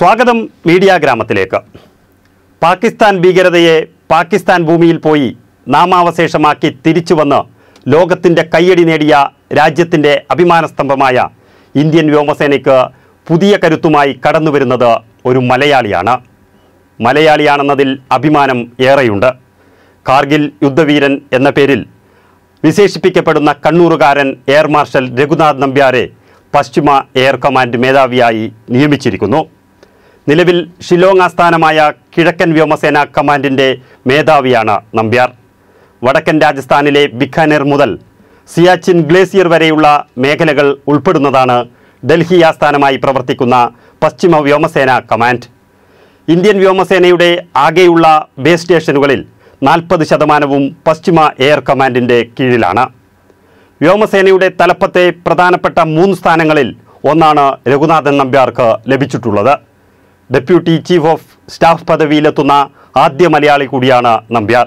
സ്വാഗതം മീഡിയ ഗ്രാമത്തിലേക്ക്. പാകിസ്ഥാൻ ഭീകരതയെ പാകിസ്ഥാൻ ഭൂമിയിൽ പോയി നാമാവശേഷമാക്കി തിരിച്ചു വന്ന് ലോകത്തിന്റെ കയ്യടി നേടിയ രാജ്യത്തിന്റെ അഭിമാനസ്തംഭമായ ഇന്ത്യൻ വ്യോമസേനയ്ക്ക് പുതിയ കരുത്തുമായി കടന്നുവരുന്നത് ഒരു മലയാളിയാണ്. മലയാളിയാണെന്നതിൽ അഭിമാനം ഏറെയുണ്ട്. കാർഗിൽ യുദ്ധവീരൻ എന്ന പേരിൽ വിശേഷിപ്പിക്കപ്പെടുന്ന കണ്ണൂറുകാരൻ എയർ മാർഷൽ രഘുനാഥ് നമ്പ്യാരെ പശ്ചിമ എയർ കമാൻഡ് മേധാവിയായി നിയമിച്ചിരിക്കുന്നു. നിലവിൽ ഷിലോങ് ആസ്ഥാനമായ കിഴക്കൻ വ്യോമസേന കമാൻഡിന്റെ മേധാവിയാണ് നമ്പ്യാർ. വടക്കൻ രാജസ്ഥാനിലെ ബിക്കാനേർ മുതൽ സിയാച്ചിൻ ഗ്ലേസിയർ വരെയുള്ള മേഖലകൾ ഉൾപ്പെടുന്നതാണ് ഡൽഹി ആസ്ഥാനമായി പ്രവർത്തിക്കുന്ന പശ്ചിമ വ്യോമസേന കമാൻഡ്. ഇന്ത്യൻ വ്യോമസേനയുടെ ആകെയുള്ള ബേസ് സ്റ്റേഷനുകളിൽ നാൽപ്പത് ശതമാനവും പശ്ചിമ എയർ കമാൻഡിന്റെ കീഴിലാണ്. വ്യോമസേനയുടെ തലപ്പത്തെ പ്രധാനപ്പെട്ട മൂന്ന് സ്ഥാനങ്ങളിൽ ഒന്നാണ് രഘുനാഥൻ നമ്പ്യാർക്ക് ലഭിച്ചിട്ടുള്ളത്. ഡെപ്യൂട്ടി ചീഫ് ഓഫ് സ്റ്റാഫ് പദവിയിലെത്തുന്ന ആദ്യ മലയാളി കൂടിയാണ് നമ്പ്യാർ.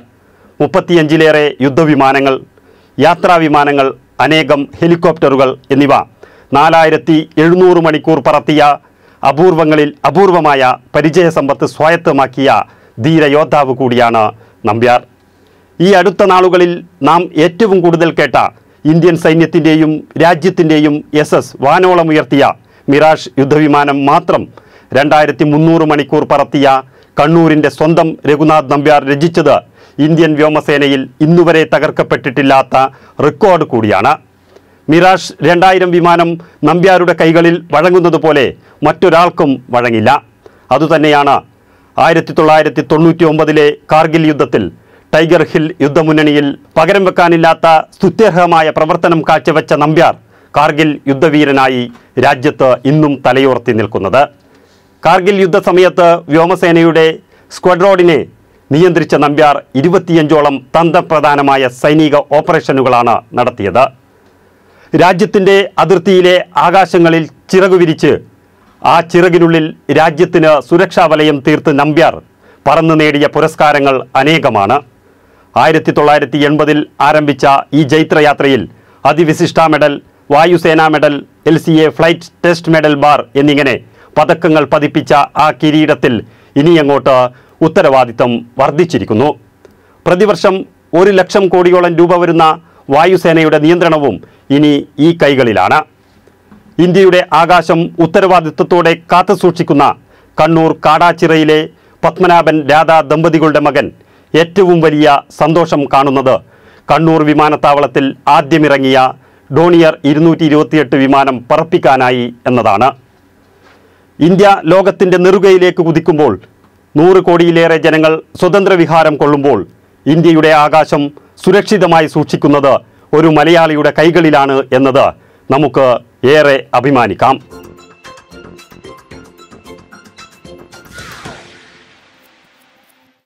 മുപ്പത്തിയഞ്ചിലേറെ യുദ്ധവിമാനങ്ങൾ യാത്രാവിമാനങ്ങൾ അനേകം ഹെലികോപ്റ്ററുകൾ എന്നിവ നാലായിരത്തി എഴുന്നൂറ് മണിക്കൂർ പറത്തിയ അപൂർവങ്ങളിൽ അപൂർവമായ പരിചയസമ്പത്ത് സ്വായത്തമാക്കിയ ധീരയോദ്ധാവ് കൂടിയാണ് നമ്പ്യാർ. ഈ അടുത്ത നാളുകളിൽ നാം ഏറ്റവും കൂടുതൽ കേട്ട ഇന്ത്യൻ സൈന്യത്തിന്റെയും രാജ്യത്തിന്റെയും എസ് എസ് വാനോളമുയർത്തിയ മിറാഷ് യുദ്ധവിമാനം മാത്രം രണ്ടായിരത്തി മുന്നൂറ് മണിക്കൂർ പറത്തിയ കണ്ണൂരിന്റെ സ്വന്തം രഘുനാഥ് നമ്പ്യാർ രചിച്ചത് ഇന്ത്യൻ വ്യോമസേനയിൽ ഇന്നുവരെ തകർക്കപ്പെട്ടിട്ടില്ലാത്ത റെക്കോർഡ് കൂടിയാണ്. മിറാഷ് രണ്ടായിരം വിമാനം നമ്പ്യാരുടെ കൈകളിൽ വഴങ്ങുന്നത് പോലെ മറ്റൊരാൾക്കും വഴങ്ങില്ല. അതുതന്നെയാണ് ആയിരത്തി തൊള്ളായിരത്തി തൊണ്ണൂറ്റി ഒമ്പതിലെ കാർഗിൽ യുദ്ധത്തിൽ ടൈഗർ ഹിൽ യുദ്ധമുന്നണിയിൽ പകരം വെക്കാനില്ലാത്ത സ്തുത്യർഹമായ പ്രവർത്തനം കാഴ്ചവെച്ച നമ്പ്യാർ കാർഗിൽ യുദ്ധവീരനായി രാജ്യത്ത് ഇന്നും തലയുയർത്തി നിൽക്കുന്നത്. കാർഗിൽ യുദ്ധ യുദ്ധസമയത്ത് വ്യോമസേനയുടെ സ്ക്വാഡ്രോണിനെ നിയന്ത്രിച്ച നമ്പ്യാർ ഇരുപത്തിയഞ്ചോളം തന്ത്രപ്രധാനമായ സൈനിക ഓപ്പറേഷനുകളാണ് നടത്തിയത്. രാജ്യത്തിന്റെ അതിർത്തിയിലെ ആകാശങ്ങളിൽ ചിറകു വിരിച്ച് ആ ചിറകിനുള്ളിൽ രാജ്യത്തിന് സുരക്ഷാ വലയം തീർത്ത് നമ്പ്യാർ പറന്നു നേടിയ പുരസ്കാരങ്ങൾ അനേകമാണ്. ആയിരത്തി തൊള്ളായിരത്തി എൺപതിൽ ആരംഭിച്ച ഈ ജൈത്രയാത്രയിൽ അതിവിശിഷ്ട medal വായുസേനാ medal L C A flight test medal bar എന്നിങ്ങനെ പതക്കങ്ങൾ പതിപ്പിച്ച ആ കിരീടത്തിൽ ഇനിയങ്ങോട്ട് ഉത്തരവാദിത്തം വർദ്ധിച്ചിരിക്കുന്നു. പ്രതിവർഷം ഒരു ലക്ഷം കോടിയോളം രൂപ വരുന്ന വായുസേനയുടെ നിയന്ത്രണവും ഇനി ഈ കൈകളിലാണ്. ഇന്ത്യയുടെ ആകാശം ഉത്തരവാദിത്വത്തോടെ കാത്തുസൂക്ഷിക്കുന്ന കണ്ണൂർ കാടാച്ചിറയിലെ പത്മനാഭൻ രാധ ദമ്പതികളുടെ മകൻ ഏറ്റവും വലിയ സന്തോഷം കാണുന്നത് കണ്ണൂർ വിമാനത്താവളത്തിൽ ആദ്യമിറങ്ങിയ ഡോണിയർ ഇരുന്നൂറ്റി വിമാനം പറപ്പിക്കാനായി എന്നതാണ്. ഇന്ത്യ ലോകത്തിന്റെ നെറുകയിലേക്ക് കുതിക്കുമ്പോൾ നൂറ് കോടിയിലേറെ ജനങ്ങൾ സ്വതന്ത്ര വിഹാരം കൊള്ളുമ്പോൾ ഇന്ത്യയുടെ ആകാശം സുരക്ഷിതമായി സൂക്ഷിക്കുന്നത് ഒരു മലയാളിയുടെ കൈകളിലാണ് എന്നത് നമുക്ക് ഏറെ അഭിമാനിക്കാം.